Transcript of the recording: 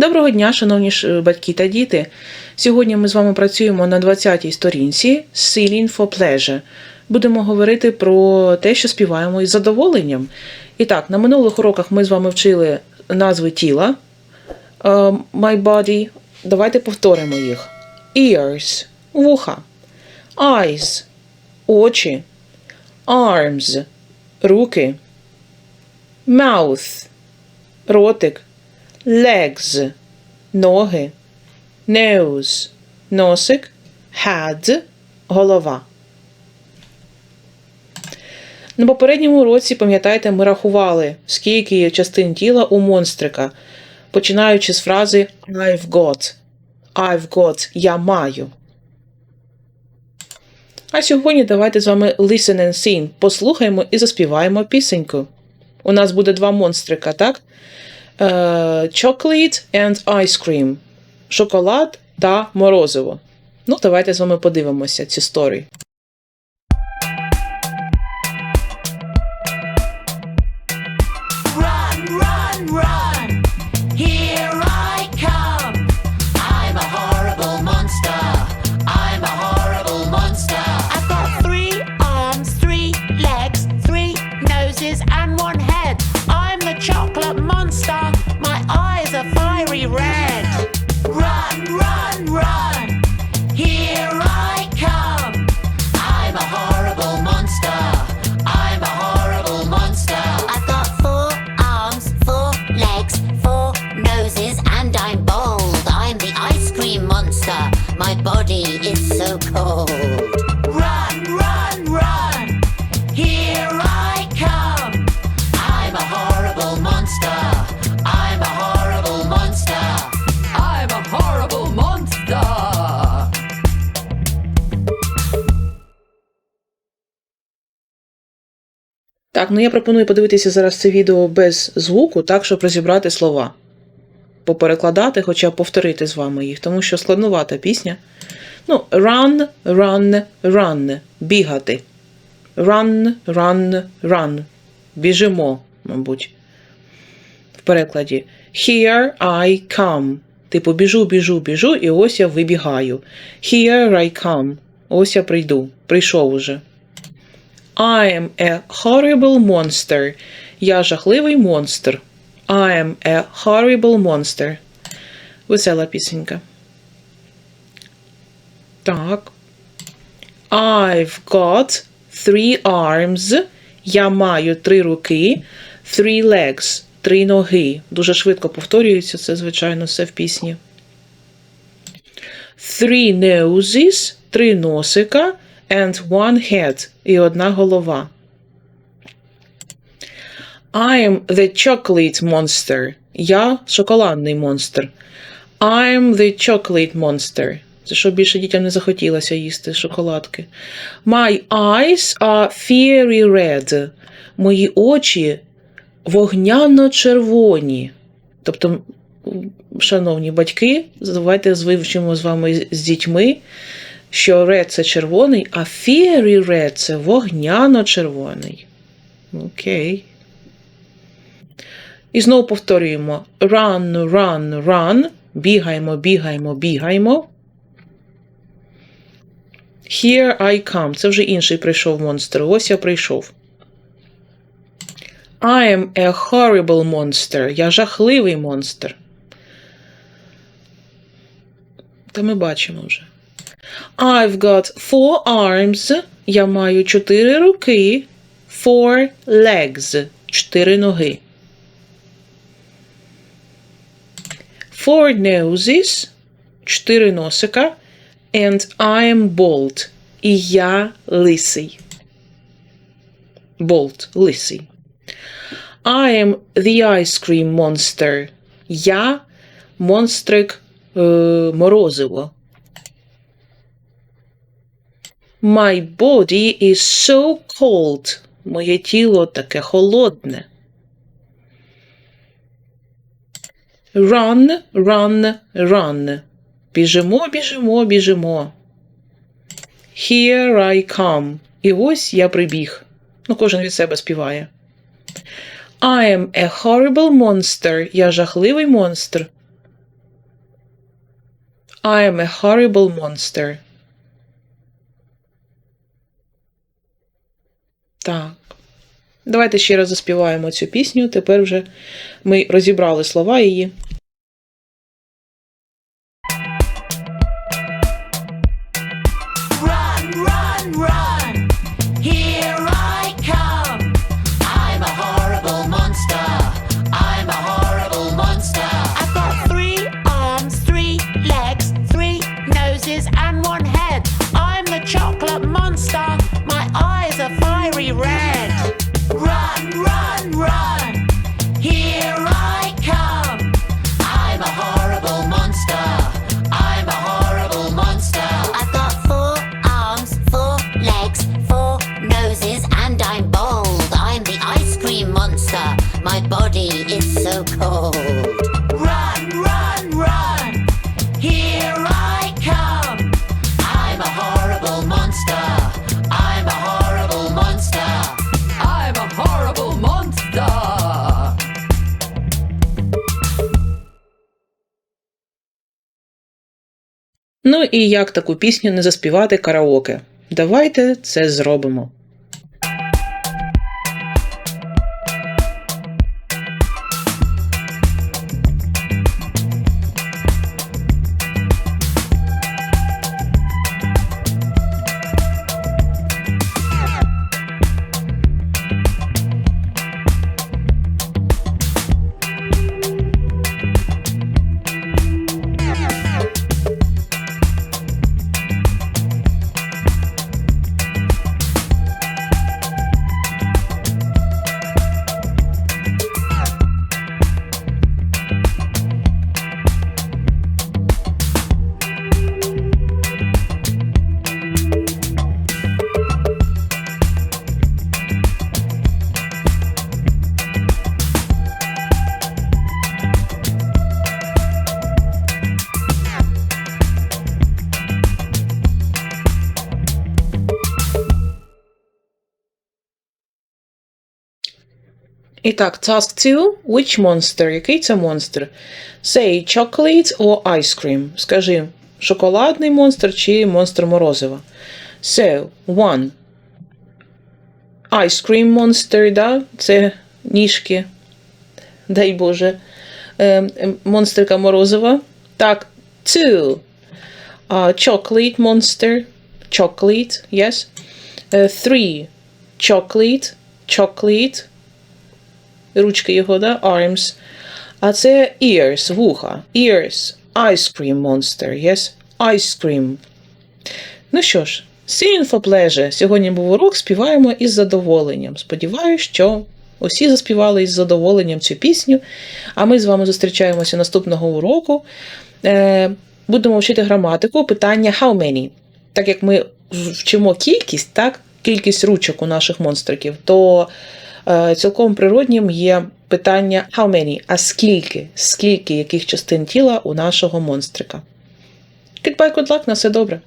Доброго дня, шановні батьки та діти. Сьогодні ми з вами працюємо на 20-й сторінці Singing for Pleasure. Будемо говорити про те, що співаємо із задоволенням. І так, на минулих уроках ми з вами вчили назви тіла е, My body. Давайте повторимо їх: Ears вуха, Eyes очі, Arms руки, Mouth ротик, legs ноги, nose носик, head голова. На попередньому уроці, пам'ятаєте, ми рахували, скільки є частин тіла у монстрика, починаючи з фрази I've got. I've got я маю. А сьогодні давайте з вами listen and sing. Послухаємо і заспіваємо пісеньку. У нас буде два монстрика, так? Chocolate and ice cream. Шоколад та морозиво. Ну, давайте з вами подивимося цю сторі. So cold. Run, run, run! Here I come! I'm a horrible monster! I'm a horrible monster! I'm a horrible monster! Так, ну я пропоную подивитися зараз це відео без звуку, так, щоб розібрати слова. Поперекладати, хоча повторити з вами їх, тому що складнувата пісня. Ну, run, run, run. Бігати. Run, run, run. Біжимо, мабуть. В перекладі. Here I come. Типу, біжу, біжу, біжу, і ось я вибігаю. Here I come. Ось я прийду. Прийшов уже. I am a horrible monster. Я жахливий монстр. I am a horrible monster. Весела пісенька. Так. I've got three arms. Я маю три руки. Three legs. Три ноги. Дуже швидко повторюється це, звичайно, все в пісні. Three noses. Три носика. And one head. І одна голова. I am the chocolate monster. Я шоколадний монстр. I'm the chocolate monster. Це щоб більше дітям не захотілося їсти шоколадки. My eyes are fiery red. Мої очі вогняно-червоні. Тобто, шановні батьки, давайте вивчимо з вами з дітьми, що red – це червоний, а fiery red – це вогняно-червоний. Окей. І знову повторюємо: run, run, run. Бігаємо, бігаємо, бігаємо. Here I come. Це вже інший прийшов монстр. Ось я прийшов. I am a horrible monster. Я жахливий монстр. Та ми бачимо вже. I've got four arms. Я маю чотири руки. Four legs. Чотири ноги. Four noses. Чотири носика. And I am bald. І я лисий. Bald. Лисий. I am the ice cream monster. Я монстрик е, морозиво. My body is so cold. Моє тіло таке холодне. Run, run, run. Біжимо, біжимо, біжимо. Here I come. І ось я прибіг. Ну, кожен від себе співає. I am a horrible monster. Я жахливий монстр. I am a horrible monster. Так. Давайте ще раз заспіваємо цю пісню. Тепер вже ми розібрали слова її. Monster. My body is so cold. Run, run, run! Here I come! I'm a horrible monster! I'm a horrible monster! I'm a horrible monster! Ну і як таку пісню не заспівати караоке? Давайте це зробимо. І так, task 2. Which monster? Який це монстр? Say chocolate or ice cream. Скажи, шоколадний монстр чи монстр морозива. So, one. Ice cream monster, да? Це ніжки. Дай Боже. Ем, ем, монстрика морозива. Так, two. Uh, chocolate monster. Chocolate, yes. Uh, three. Chocolate. Chocolate ручки його, да? arms. А це ears, вуха. Ears. Ice cream monster, yes? Ice cream. Ну що ж, singing. Сьогодні був урок, співаємо із задоволенням. Сподіваюсь, що усі заспівали із задоволенням цю пісню. А ми з вами зустрічаємося наступного уроку. Е, будемо вчити граматику. Питання how many. Так як ми вчимо кількість, так? Кількість ручок у наших монстриків, то цілком природнім є питання how many, а скільки, скільки яких частин тіла у нашого монстрика. Goodbye, good luck, на все добре.